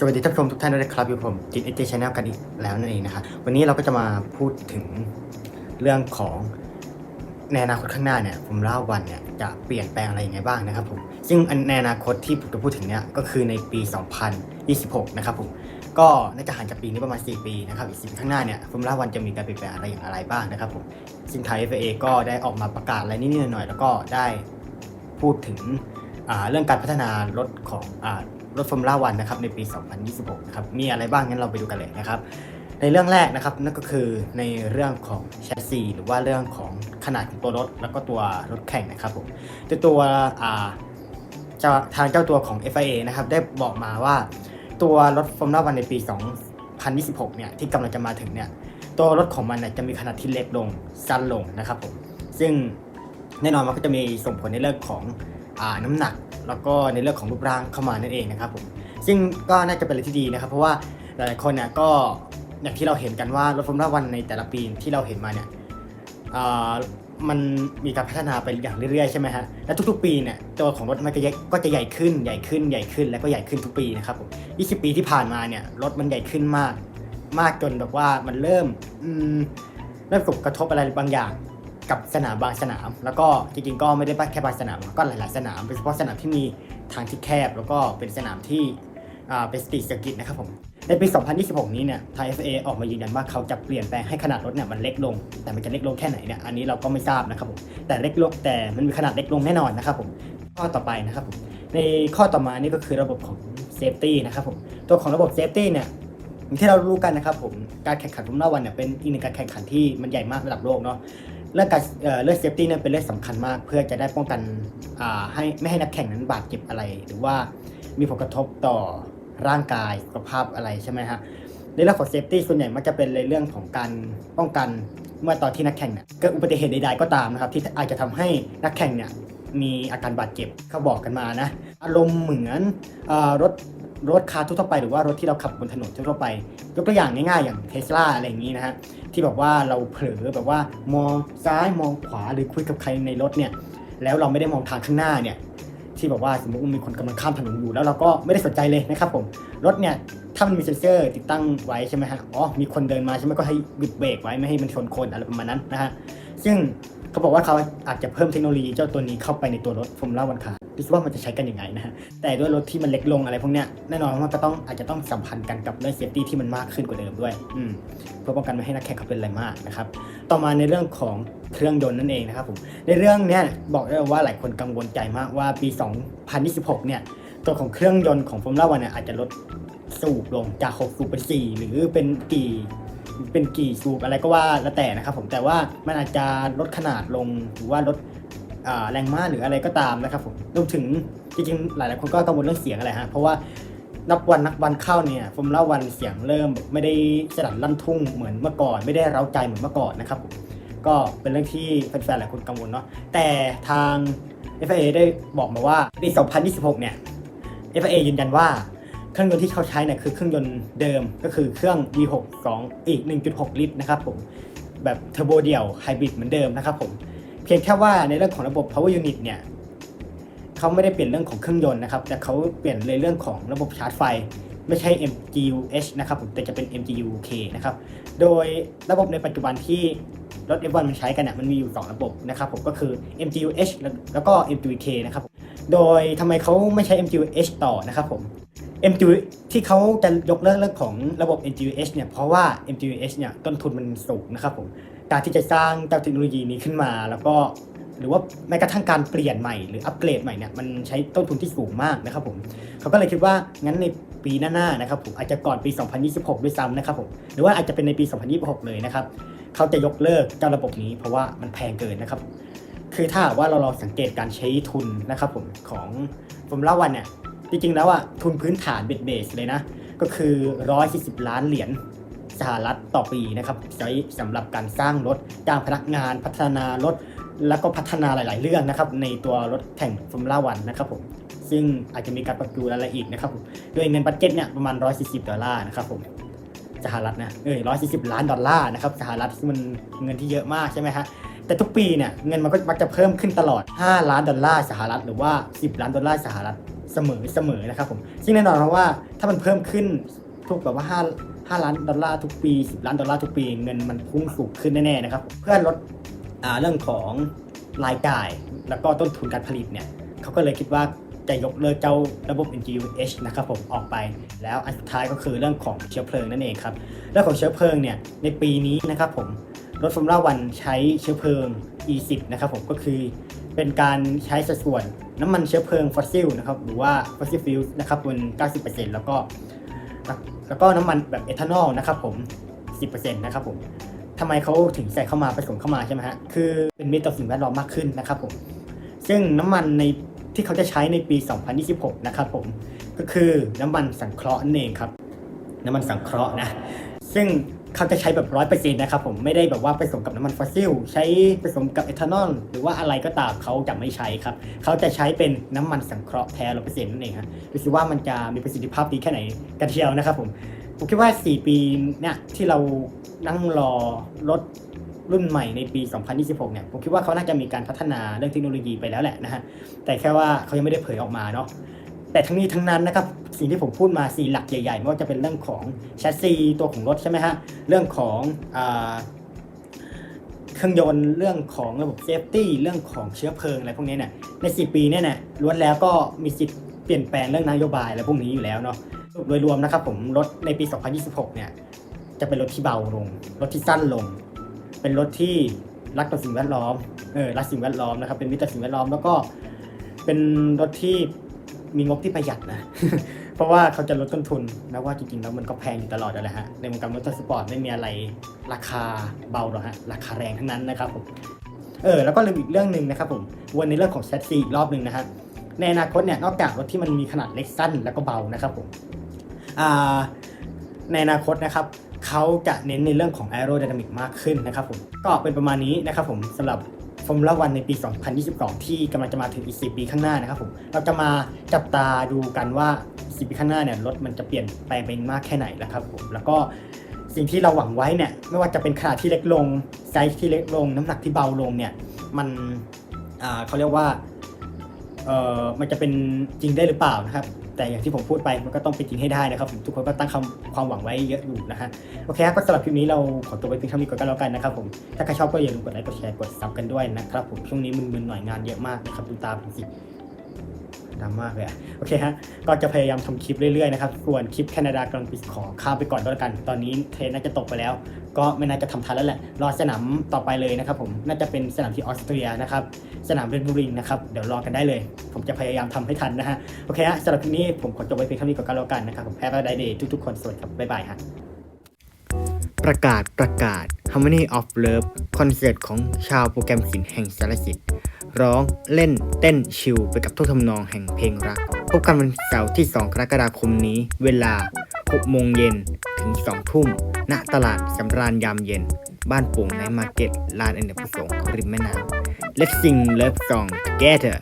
สวัสดีท่านผู้ชมทุกท่านด้วยนะครับอยู่ผมจิตเอเจชแนลกันอีกแล้วนั่นเองนะครับวันนี้เราก็จะมาพูดถึงเรื่องของในอนาคตข้างหน้าเนี่ยผมเล่าวันเนี่ยจะเปลี่ยนแปลงอะไรยังไงบ้างนะครับผมซึ่งในอนาคตที่ผมจะพูดถึงเนี่ยก็คือในปี 2026 นะครับผมก็น่าจะห่างจากปีนี้ประมาณ 4 ปีนะครับอีกสิข้างหน้าเนี่ยผมล่าวันจะมีการเปลี่ยนแปลงอะไรอย่างไรบ้างนะครับผมซึ่งไทย FA ก็ได้ออกมาประกาศอะไรนิดๆหน่อยๆแล้วก็ได้พูดถึงเรื่องการพัฒนารถของ รถฟอร์มูล่าวันนะครับในปี 2026 นะครับ มีอะไรบ้างงั้นเราไปดูกันเลยนะครับ ในเรื่องแรกนะครับนั่นก็คือในเรื่องของแชสซีหรือว่าเรื่องของขนาดของตัวรถ แล้วก็ตัวรถแข่งนะครับผมโดยตัวอ่าเจ้าทางเจ้าตัวของ FIA นะครับได้บอกมาว่าตัวรถฟอร์มูล่าวันในปี 2026 เนี่ยที่กำลังจะมาถึงเนี่ยตัวรถของมันเนี่ยจะมีขนาดที่เล็กลงสั้นลงนะครับผมซึ่งแน่นอนมันก็จะมีส่งผลในเรื่องของอน้ำหนัก แล้วก็ในเรื่องของรูปร่างเข้ามานั่นเองนะครับผมซึ่งก็น่าจะเป็นอะไรที่ดีนะครับ เพราะว่าหลายๆคนเนี่ยก็อย่างที่เราเห็นกันว่ารถฟอร์มูล่าวันในแต่ละปีที่เราเห็นมาเนี่ยอ่ามันมีการพัฒนาไปอย่างเรื่อยๆใช่ไหมฮะ และทุกๆปีเนี่ยตัวของรถมันก็จะก็จะใหญ่ขึ้นใหญ่ขึ้นใหญ่ขึ้นแล้วก็ใหญ่ขึ้นทุกปีนะครับผม20 ปีที่ผ่านมาเนี่ยรถมันใหญ่ขึ้นมาก มากจนแบบว่ามันเริ่มอืมเริ่มกระทบอะไรบางอย่าง กับสนามบางสนาม แล้วก็จริงๆก็ไม่ได้แค่บางสนามก็หลายๆสนามโดยเฉพาะสนามที่มีทางที่แคบ แล้วก็เป็นสนามที่เป็นสตรีทเซอร์กิตนะครับผมในปี 2026 นี้เนี่ยทาง FA ออกมายืนยันว่าเขาจะเปลี่ยนแปลงให้ขนาดรถเนี่ยมันเล็กลง แต่มันจะเล็กลงแค่ไหนเนี่ยอันนี้เราก็ไม่ทราบนะครับผมแต่เล็กลงแต่มันมีขนาดเล็กลงแน่นอนนะครับผมข้อต่อไปนะครับผมในข้อต่อมานี่ก็คือระบบของเซฟตี้นะครับผมตัวของระบบเซฟตี้เนี่ยอย่างที่เรารู้กันนะครับผมการแข่งขันฟอร์มูล่าวันเนี่ยเป็นอีกหนึ่งการแข่งขันที่มันใหญ่มากระดับโลกเนาะ เรื่องการเอ่อเรื่องเซฟตี้เนี่ยเป็นเรื่องสำคัญมาก เพื่อจะได้ป้องกันอ่าให้ไม่ให้นักแข่งนั้นบาดเจ็บอะไร หรือว่ามีผลกระทบต่อร่างกายสุขภาพอะไรใช่ไหมฮะในเรื่องของเซฟตี้ส่วนใหญ่มันจะเป็นในเรื่องของการป้องกันเมื่อตอนที่นักแข่งเนี่ยเกิดอุบัติเหตุใดๆก็ตามนะครับที่อาจจะทำให้นักแข่งเนี่ย มีอาการบาดเจ็บเขาบอกกันมานะอารมณ์เหมือนอรถรถคาร์ทั่วไปหรือว่ารถที่เราขับบนถนนทั่วไป ยกตัวอย่างง่ายๆ อย่างเทสลาอะไรอย่างนี้นะฮะที่แบบว่าเราเผลอแบบว่ามองซ้ายมองขวาหรือคุยกับใครในรถเนี่ยแล้วเราไม่ได้มองทางข้างหน้าเนี่ยที่แบบว่าสมมติมีคนกำลังข้ามถนนอยู่แล้วเราก็ไม่ได้สนใจเลยนะครับผมรถเนี่ยถ้ามันมีเซ็นเซอร์ติดตั้งไว้ใช่ไหมฮะอ๋อมีคนเดินมาใช่ไหมก็ให้หยุดเบรกไว้ไม่ให้มันชนคนอะไรประมาณนั้นนะฮะซึ่ง เขาบอกว่าเขาอาจจะเพิ่มเทคโนโลยีเจ้าตัวนี้เข้าไปในตัวรถฟอร์มูล่าวันคาร์คิว่ามันจะใช้กันยังไงนะฮะแต่ด้วยรถที่มันเล็กลงอะไรพวกเนี้ยแน่นอนว่ามันก็ต้องอาจจะต้องสัมพันธ์กันกับเรื่องเซฟตี้ที่มันมากขึ้นกว่าเดิมด้วยอืมเพื่อป้องกันไม่ให้นักแข่งเขาเป็นอะไรมากนะครับต่อมาในเรื่องของเครื่องยนต์นั่นเองนะครับผมในเรื่องเนี้ยบอกได้ว่าหลายคนกังวลใจมากว่าปี 2026 เนี่ยตัวของเครื่องยนต์ของฟอร์มูล่าวันเนี่ยอาจจะลดสูบลงจาก6สูบเป็น4หรือเป็นกี่ เป็นกี่สูบอะไรก็ว่าแล้วแต่นะครับผมแต่ว่ามันอาจจะลดขนาดลงหรือว่าลดแรงม้าหรืออะไรก็ตามนะครับผมรวมถึงจริงๆหลายๆคนก็กังวลเรื่องเสียงอะไรฮะเพราะว่านับวันนับวันเข้าเนี่ยฟอร์มูล่าวันเสียงเริ่มไม่ได้สดันลั่นทุ่งเหมือนเมื่อก่อน ไม่ได้เร้าใจเหมือนเมื่อก่อนนะครับผมก็เป็นเรื่องที่แฟนๆหลายคนกังวลเนาะแต่ทาง FIA ได้บอกมาว่าปี 2026 เนี่ย FIA ยืนยันว่า เครื่องยนต์ที่เขาใช้เนี่ยคือเครื่องยนต์เดิมก็คือเครื่อง V6 2 อีก 1.6 ลิตรนะครับผมแบบเทอร์โบเดี่ยวไฮบริดเหมือนเดิมนะครับผมเพียงแค่ว่าในเรื่องของระบบ power unit เนี่ยเขาไม่ได้เปลี่ยนเรื่องของเครื่องยนต์นะครับ แต่เขาเปลี่ยนในเรื่องของระบบชาร์จไฟ ไม่ใช่ MGU-H นะครับผมแต่จะเป็น MGU-K นะครับโดยระบบในปัจจุบันที่รถ F1 มันใช้กันเนี่ยมันมีอยู่ 2 ระบบนะครับผมก็คือ MGU-H แล้วแล้วก็ MGU-K นะครับโดยทำไมเขาไม่ใช้ MGU-H ต่อนะครับผม MG ที่เขาจะยกเลิกเรื่องของระบบ MGU-H เนี่ยเพราะว่า MGU-H เนี่ยต้นทุนมันสูงนะครับผมการที่จะสร้างเจ้าเทคโนโลยีนี้ขึ้นมาแล้วก็หรือว่าแม้กระทั่งการเปลี่ยนใหม่หรืออัปเกรดใหม่เนี่ยมันใช้ต้นทุนที่สูงมากนะครับผมเขาก็เลยคิดว่างั้นในปีหน้าๆนะครับผมอาจจะก่อนปี 2026 ด้วยซ้ำนะครับผมหรือว่าอาจจะเป็นในปี 2026 เลยนะครับเขาจะยกเลิกเจ้าระบบนี้เพราะว่ามันแพงเกินนะครับคือถ้าว่าเราลองสังเกตการใช้ทุนนะครับผมของฟอร์มูล่าวันเนี่ย จริงๆแล้วอะทุนพื้นฐานเบสเบสเลยนะ ก็คือ 140 ล้านเหรียญสหรัฐต่อปีนะครับใช้สำหรับการสร้างรถจ้างพนักงานพัฒนารถ แล้วก็พัฒนาหลาย ๆ เรื่องนะครับในตัวรถแข่งฟอร์มูล่าวันนะครับผมซึ่งอาจจะมีการปรับจูนอะไรอีกนะครับผมโดยเงินบัตเจ็ตเนี่ยประมาณ 140 ดอลลาร์นะครับผมสหรัฐนะเอ้ย140 ล้านดอลลาร์นะครับสหรัฐซึ่มันเงินที่เยอะมากใช่ไหมฮะแต่ทุกปีเนี่ยเงินมันก็มักจะเพิ่มขึ้นตลอด 5 ล้านดอลลาร์สหรัฐหรือว่า 10 ล้านดอลลาร์สหรัฐ สเสมอเสมอนะครับผมซึ่งแน่นอนเพราะว่าถ้ามันเพิ่มขึ้นทุกแบบว่า5 5ล้านดอลลาร์ทุกปี10ล้านดอลลาร์ทุกปี เงินมันพุ่งสูงขึ้นแน่ๆนะครับเพื่อลดอ่าเรื่องของรายจ่าย แล้วก็ต้นทุนการผลิตเนี่ยเขาก็เลยคิดว่าจะยกเลิกเจ้าระบบ NGUH นะครับผมออกไป แล้วอันสุดท้ายก็คือเรื่องของเชื้อเพลิงนั่นเองครับเรื่องของเชื้อเพลิงเนี่ยในปีนี้นะครับผมรถฟอร์มูล่าวันใช้เชื้อเพลิง E10 นะครับผมก็คือเป็นการใช้สัดส่วน น้ำมันเชื้อเพลิงฟอสซิลนะครับหรือว่าฟอสซิลฟิวส์นะครับบน 90%แล้วก็แล้วก็น้ำมันแบบเอทานอลนะครับผม 10%นะครับผมทำไมเขาถึงใส่เข้ามาผสมเข้ามาใช่ไหมฮะคือเป็นมิตรต่อสิ่งแวดล้อมมากขึ้นนะครับผมซึ่งน้ำมันในที่เขาจะใช้ในปี 2026 นะครับผมก็คือน้ำมันสังเคราะห์นั่นเองครับ น้ำมันสังเคราะห์นะ ซึ่ง เขาจะใช้แบบร้อยเปอร์เซ็นต์นะครับผมไม่ได้แบบว่าผสมกับน้ำมันฟอสซิล ใช้ผสมกับเอทานอลหรือว่าอะไรก็ตามเขาจะไม่ใช้ครับเขาจะใช้เป็นน้ำมันสังเคราะห์แท้ร้อยเปอร์เซ็นต์นั่นเองครับดูสิว่ามันจะมีประสิทธิภาพดีแค่ไหนกันเชียวนะครับผมผมคิดว่า 4 ปีเนี่ยที่เรานั่งรอรถรุ่นใหม่ในปี 2026 เนี่ย ผมคิดว่าเขาน่าจะมีการพัฒนาเรื่องเทคโนโลยีไปแล้วแหละนะฮะ แต่แค่ว่าเขายังไม่ได้เผยออกมาเนาะ แต่ทั้งนี้ทั้งนั้นนะครับสิ่งที่ผมพูดมาสี่หลักใหญ่ๆไม่ว่าจะเป็นเรื่องของแชสซีตัวของรถใช่ไหมฮะเรื่องของอเครื่องยนต์เรื่องของระบบเซฟตี้เรื่องของเชื้อเพลิงอะไรพวกนี้เนี่ยใน4ปีเนี่ยนะล้วนแล้วก็มีสิทธิ์เปลี่ยนแปลงเรื่องนโยบายอะไรพวกนี้อยู่แล้วเนาะโดยรวมนะครับผมรถในปี 2026 เนี่ยจะเป็นรถที่เบาลง รถที่สั้นลง เป็นรถที่รักต่อสิ่งแวดล้อมเออรักสิ่งแวดล้อมนะครับเป็นมิตรต่อสิ่งแวดล้อมแล้วก็เป็นรถที่ มีงบที่ประหยัดนะ เพราะว่าเขาจะลดต้นทุนนะว่าจริงๆแล้วมันก็แพงอยู่ตลอดนั่นแหละฮะ ในวงการมอเตอร์สปอร์ตไม่มีอะไรราคาเบาหรอกฮะ ราคาแรงทั้งนั้นนะครับผม เออ แล้วก็ลืมอีกเรื่องหนึ่งนะครับผม วันในเรื่องของแชสซีอีกรอบหนึ่งนะฮะ ในอนาคตเนี่ย นอกจากรถที่มันมีขนาดเล็กสั้นแล้วก็เบานะครับผม อ่า ในอนาคตนะครับเขาจะเน้นในเรื่องของ aerodynamic มากขึ้นนะครับผม ก็เป็นประมาณนี้นะครับผมสำหรับ ฟอร์มูล่าวันในปี 2022 ที่กำลังจะมาถึงอีก 10 ปีข้างหน้านะครับผมเราจะมาจับตาดูกันว่า 10 ปีข้างหน้าเนี่ยรถมันจะเปลี่ยนแปลงไปมากแค่ไหนนะครับผมแล้วก็สิ่งที่เราหวังไว้เนี่ยไม่ว่าจะเป็นขนาดที่เล็กลงไซส์ที่เล็กลง น้ำหนักที่เบาลงเนี่ยมันอ่าเขาเรียกว่าเออมันจะเป็นจริงได้หรือเปล่านะครับ แต่อย่างที่ผมพูดไปมันก็ต้องเป็นจริงให้ได้นะครับผมทุกคนก็ตั้งคำความหวังไว้เยอะอยู่นะฮะโอเคครับก็สำหรับคลิปนี้เราขอตัวไปเพียงเท่านี้ก่อนก็แล้วกันนะครับผมถ้าใครชอบก็อย่าลืมกดไลค์กดแชร์กดซับกันด้วยนะครับผมช่วงนี้มึนๆหน่อยงานเยอะมากนะครับดูตาผมสิ ดำมาเลยอะโอเคฮะ ก็จะพยายามทำคลิปเรื่อยๆนะครับ ส่วนคลิปแคนาดากำลังปิดขอข้ามไปก่อนก็แล้วกัน ตอนนี้เทรนน่าจะตกไปแล้ว ก็ไม่น่าจะทำทันแล้วแหละ รอสนามต่อไปเลยนะครับผม น่าจะเป็นสนามที่ออสเตรียนะครับ สนามเรนบูริงนะครับ เดี๋ยวรอกันได้เลย ผมจะพยายามทำให้ทันนะฮะ โอเคฮะสำหรับคลิปนี้ผมขอจบไว้เพียงเท่านี้ก่อนก็แล้วกันนะครับ ผมแพ้ก็ได้เดย์ทุกๆคนสวัสดีครับ บ๊ายบายฮะประกาศประกาศ Harmony of Love คอนเสิร์ตของชาวโปรแกรมศิลป์แห่งสารสิทธิ์ ร้องเล่นเต้นชิลไปกับทุกทำนองแห่งเพลงรัก พบกันวันเสาร์ที่ 2 กรกฎาคมนี้ เวลา6โมงเย็นถึง 2 ทุ่ม ณ ตลาดสำราญยามเย็น บ้านโป่งในมาร์เก็ตลานอเนกประสงค์ริมแม่น้ำ Let's sing love song together